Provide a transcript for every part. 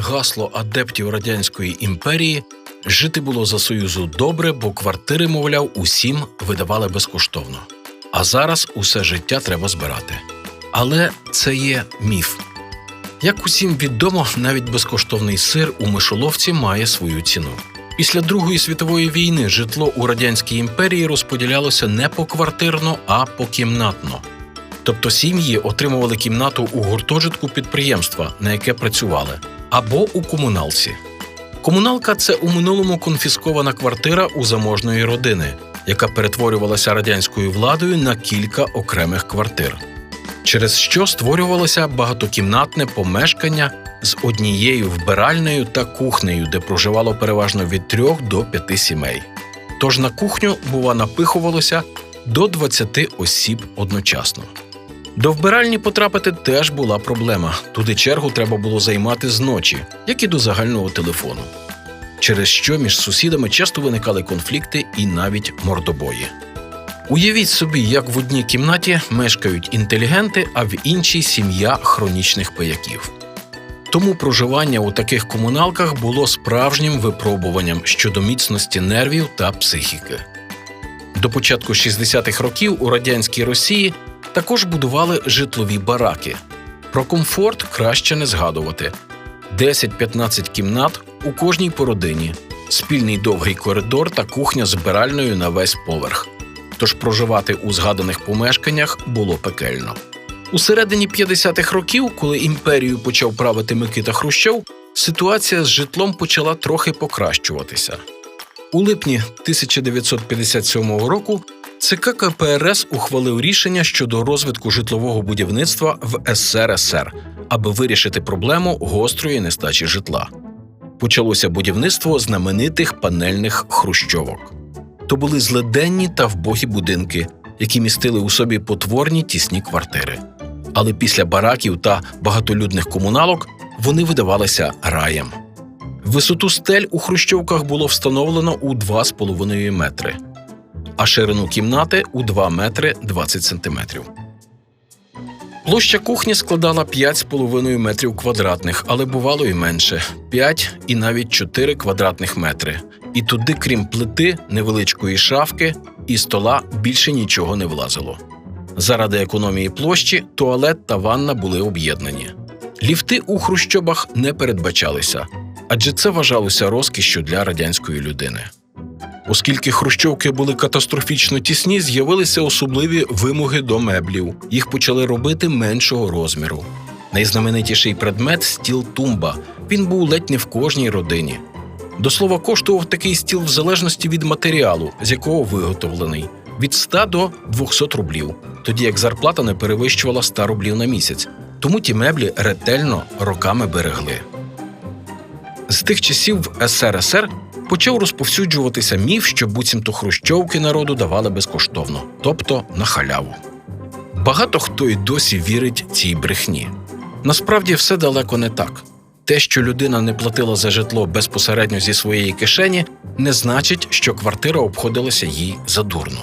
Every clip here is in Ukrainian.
Гасло адептів радянської імперії жити було за союзу добре, бо квартири, мовляв, усім видавали безкоштовно. А зараз усе життя треба збирати. Але це є міф. Як усім відомо, навіть безкоштовний сир у мишоловці має свою ціну. Після Другої світової війни житло у радянській імперії розподілялося не поквартирно, а покімнатно. Тобто сім'ї отримували кімнату у гуртожитку підприємства, на яке працювали, або у комуналці. Комуналка це у минулому конфіскована квартира у заможної родини, яка перетворювалася радянською владою на кілька окремих квартир, через що створювалося багатокімнатне помешкання з однією вбиральнею та кухнею, де проживало переважно від трьох до п'яти сімей. Тож на кухню, бува, напихувалося до 20 осіб одночасно. До вбиральні потрапити теж була проблема. Туди чергу треба було займати зночі, як і до загального телефону. Через що між сусідами часто виникали конфлікти і навіть мордобої. Уявіть собі, як в одній кімнаті мешкають інтелігенти, а в іншій сім'я хронічних пияків. Тому проживання у таких комуналках було справжнім випробуванням щодо міцності нервів та психіки. До початку 60-х років у радянській Росії також будували житлові бараки. Про комфорт краще не згадувати: 10-15 кімнат у кожній по родині, спільний довгий коридор та кухня збиральною на весь поверх. Тож проживати у згаданих помешканнях було пекельно. У середині 50-х років, коли імперію почав правити Микита Хрущов, ситуація з житлом почала трохи покращуватися. У липні 1957 року ЦК КПРС ухвалив рішення щодо розвитку житлового будівництва в СРСР, аби вирішити проблему гострої нестачі житла. Почалося будівництво знаменитих панельних хрущовок. То були злиденні та вбогі будинки, які містили у собі потворні тісні квартири. Але після бараків та багатолюдних комуналок вони видавалися раєм. Висоту стель у хрущовках було встановлено у 2,5 метри, а ширину кімнати у 2 метри 20 сантиметрів. Площа кухні складала 5,5 метрів квадратних, але бувало і менше 5 і навіть 4 квадратних метри. І туди, крім плити, невеличкої шафки і стола, більше нічого не влазило. Заради економії площі туалет та ванна були об'єднані. Ліфти у хрущобах не передбачалися, адже це вважалося розкішшю для радянської людини. Оскільки хрущовки були катастрофічно тісні, з'явилися особливі вимоги до меблів. Їх почали робити меншого розміру. Найзнаменитіший предмет стіл тумба. Він був ледь не в кожній родині. До слова, коштував такий стіл в залежності від матеріалу, з якого виготовлений від 100 до 200 рублів, тоді як зарплата не перевищувала 100 рублів на місяць. Тому ті меблі ретельно роками берегли. З тих часів в СРСР почав розповсюджуватися міф, що буцімто хрущовки народу давали безкоштовно, тобто на халяву. Багато хто й досі вірить цій брехні. Насправді все далеко не так. Те, що людина не платила за житло безпосередньо зі своєї кишені, не значить, що квартира обходилася їй задурно.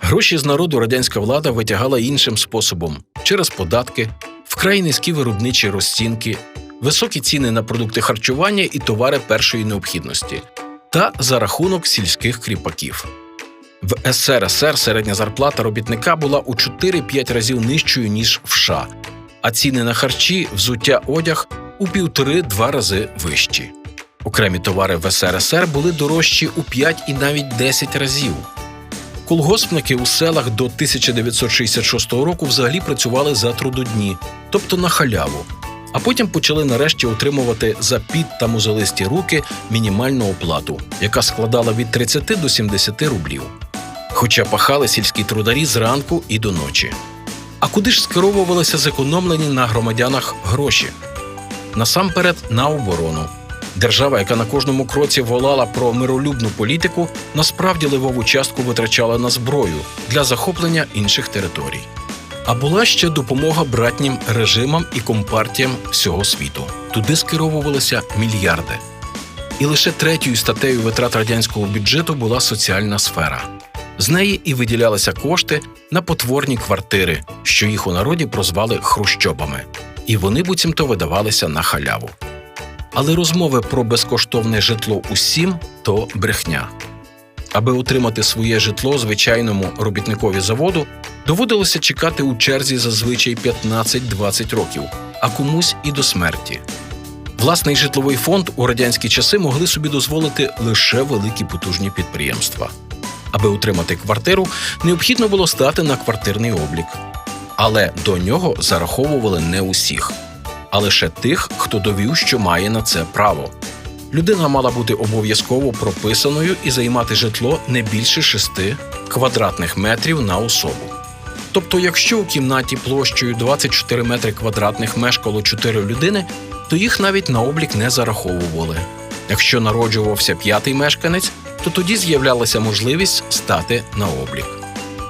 Гроші з народу радянська влада витягала іншим способом через податки, вкрай низькі виробничі розцінки, високі ціни на продукти харчування і товари першої необхідності, та за рахунок сільських кріпаків. В СРСР середня зарплата робітника була у 4-5 разів нижчою, ніж в США, а ціни на харчі, взуття, одяг у півтори-два рази вищі. Окремі товари в СРСР були дорожчі у 5 і навіть 10 разів. Колгоспники у селах до 1966 року взагалі працювали за трудодні, тобто на халяву, а потім почали нарешті отримувати за під та мозолисті руки мінімальну оплату, яка складала від 30 до 70 рублів. Хоча пахали сільські трударі зранку і до ночі. А куди ж скеровувалися зекономлені на громадянах гроші? Насамперед на оборону. Держава, яка на кожному кроці волала про миролюбну політику, насправді ливову частку витрачала на зброю для захоплення інших територій. А була ще допомога братнім режимам і компартіям всього світу. Туди скеровувалися мільярди. І лише третьою статтею витрат радянського бюджету була соціальна сфера. З неї і виділялися кошти на потворні квартири, що їх у народі прозвали хрущобами, і вони буцімто видавалися на халяву. Але розмови про безкоштовне житло усім то брехня. Аби отримати своє житло звичайному робітникові заводу, доводилося чекати у черзі зазвичай 15-20 років, а комусь і до смерті. Власний житловий фонд у радянські часи могли собі дозволити лише великі потужні підприємства. Аби отримати квартиру, необхідно було стати на квартирний облік. Але до нього зараховували не усіх, а лише тих, хто довів, що має на це право. Людина мала бути обов'язково прописаною і займати житло не більше 6 квадратних метрів на особу. Тобто, якщо у кімнаті площею 24 метри квадратних мешкало 4 людини, то їх навіть на облік не зараховували. Якщо народжувався п'ятий мешканець, то тоді з'являлася можливість стати на облік.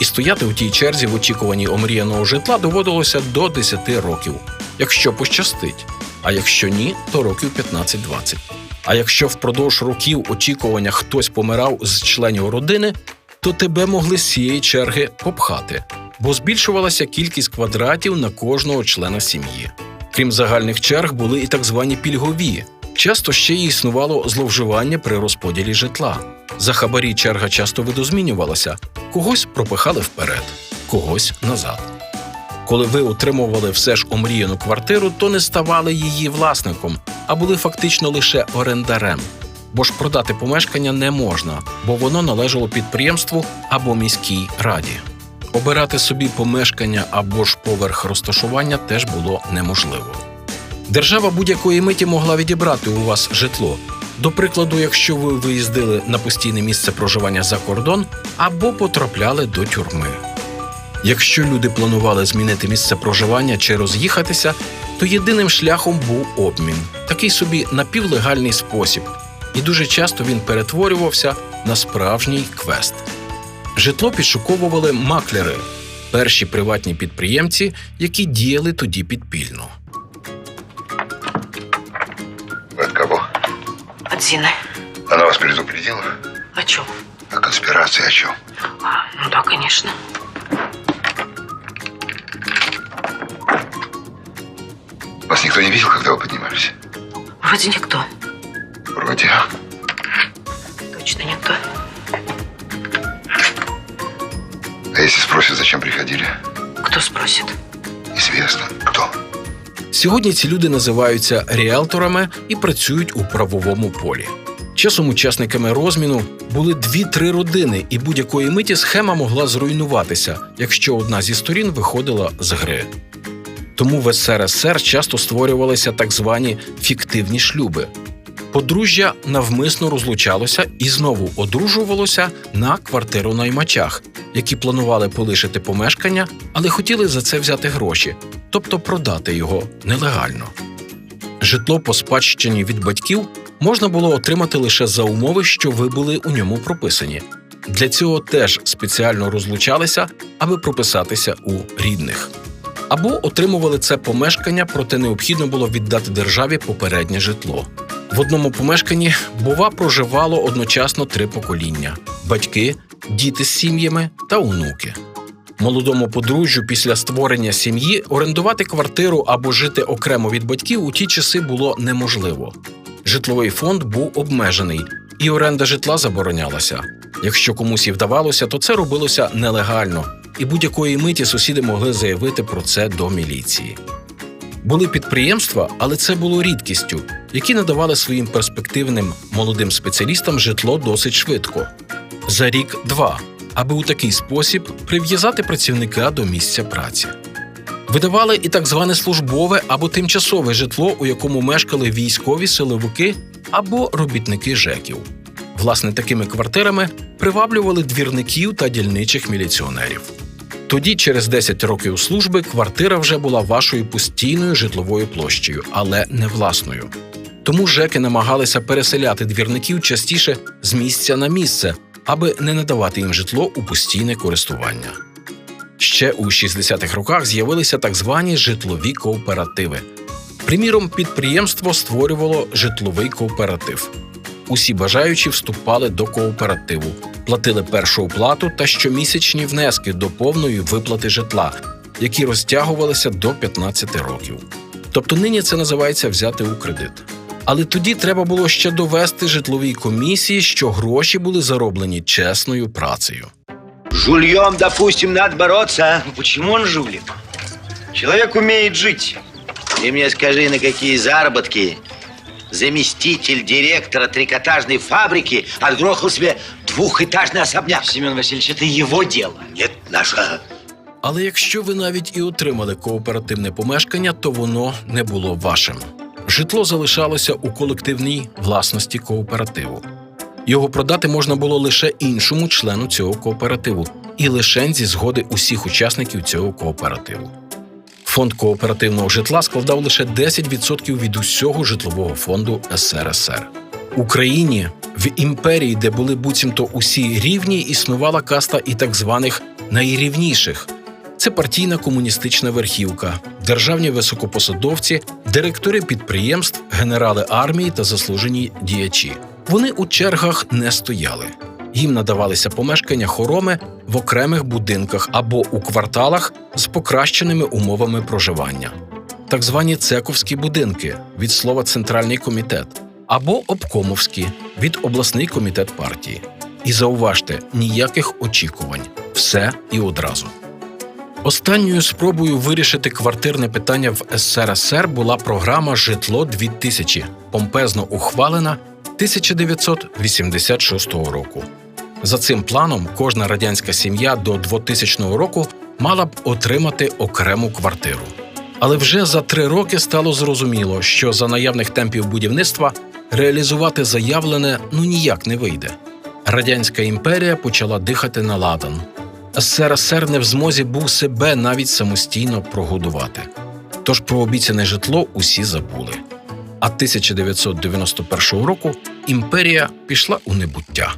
І стояти у тій черзі в очікуванні омріяного житла доводилося до 10 років, якщо пощастить, а якщо ні, то років 15-20. А якщо впродовж років очікування хтось помирав з членів родини, то тебе могли з цієї черги попхати, бо збільшувалася кількість квадратів на кожного члена сім'ї. Крім загальних черг, були і так звані пільгові. Часто ще й існувало зловживання при розподілі житла. За хабарі черга часто видозмінювалася, когось пропихали вперед, когось назад. Коли ви отримували все ж омріяну квартиру, то не ставали її власником, а були фактично лише орендарем. Бо ж продати помешкання не можна, бо воно належало підприємству або міській раді. Обирати собі помешкання або ж поверх розташування теж було неможливо. Держава будь-якої миті могла відібрати у вас житло. До прикладу, якщо ви виїздили на постійне місце проживання за кордон або потрапляли до тюрми. Якщо люди планували змінити місце проживання чи роз'їхатися, то єдиним шляхом був обмін, такий собі напівлегальний спосіб, і дуже часто він перетворювався на справжній квест. Житло підшуковували маклери, перші приватні підприємці, які діяли тоді підпільно. Вы от кого? От Зины. Она вас предупредила? О чем? О конспирации о чем? А, ну да, конечно. Вас никто не видел, когда вы поднимались? Вроде никто. Вроде. Точно никто. А если спросят, зачем приходили? Кто спросит? Известно. Кто? Сьогодні ці люди називаються ріелторами і працюють у правовому полі. Часом учасниками розміну були дві-три родини, і будь-якої миті схема могла зруйнуватися, якщо одна зі сторін виходила з гри. Тому в СРСР часто створювалися так звані фіктивні шлюби. Подружжя навмисно розлучалося і знову одружувалося на квартиронаймачах, які планували полишити помешкання, але хотіли за це взяти гроші, тобто продати його нелегально. Житло по спадщині від батьків можна було отримати лише за умови, що ви були у ньому прописані. Для цього теж спеціально розлучалися, аби прописатися у рідних. Або отримували це помешкання, проте необхідно було віддати державі попереднє житло. В одному помешканні, бува, проживало одночасно три покоління: батьки, діти з сім'ями та онуки. Молодому подружжю після створення сім'ї орендувати квартиру або жити окремо від батьків у ті часи було неможливо. Житловий фонд був обмежений, і оренда житла заборонялася. Якщо комусь і вдавалося, то це робилося нелегально, і будь-якої миті сусіди могли заявити про це до міліції. Були підприємства, але це було рідкістю, які надавали своїм перспективним молодим спеціалістам житло досить швидко за рік-два, аби у такий спосіб прив'язати працівника до місця праці. Видавали і так зване службове або тимчасове житло, у якому мешкали військові силовики або робітники ЖЕКів. Власне, такими квартирами приваблювали двірників та дільничих міліціонерів. Тоді, через 10 років служби, квартира вже була вашою постійною житловою площею, але не власною. Тому ЖЕКи намагалися переселяти двірників частіше з місця на місце, аби не надавати їм житло у постійне користування. Ще у 60-х роках з'явилися так звані житлові кооперативи. Приміром, підприємство створювало житловий кооператив. Усі бажаючі вступали до кооперативу, платили першу оплату та щомісячні внески до повної виплати житла, які розтягувалися до 15 років. Тобто нині це називається взяти у кредит. Але тоді треба було ще довести житловій комісії, що гроші були зароблені чесною працею. Жульем, допустим, надо бороться. Ну почему он жулик? Человек умеет жить. Ты мне скажи, на какие заработки заместитель директора трикотажной фабрики отгрохал себе двухэтажный особняк. Семен Васильевич, это его дело. Нет, наша. Але якщо ви навіть і отримали кооперативне помешкання, то воно не було вашим. Житло залишалося у колективній власності кооперативу. Його продати можна було лише іншому члену цього кооперативу і лише зі згоди усіх учасників цього кооперативу. Фонд кооперативного житла складав лише 10% від усього житлового фонду СРСР. Україні в імперії, де були буцімто усі рівні, існувала каста і так званих найрівніших. Це партійна комуністична верхівка, державні високопосадовці, директори підприємств, генерали армії та заслужені діячі. Вони у чергах не стояли. Їм надавалися помешкання хороми в окремих будинках або у кварталах з покращеними умовами проживання, так звані цековські будинки від слова центральний комітет, або обкомовські від обласний комітет партії. І зауважте, ніяких очікувань, все і одразу. Останньою спробою вирішити квартирне питання в СРСР була програма Житло 2000 помпезно ухвалена 1986 року. За цим планом кожна радянська сім'я до 2000 року мала б отримати окрему квартиру. Але вже за три роки стало зрозуміло, що за наявних темпів будівництва реалізувати заявлене ну ніяк не вийде. Радянська імперія почала дихати на ладан. СРСР не в змозі був себе навіть самостійно прогодувати. Тож про обіцяне житло усі забули. А 1991 року імперія пішла у небуття.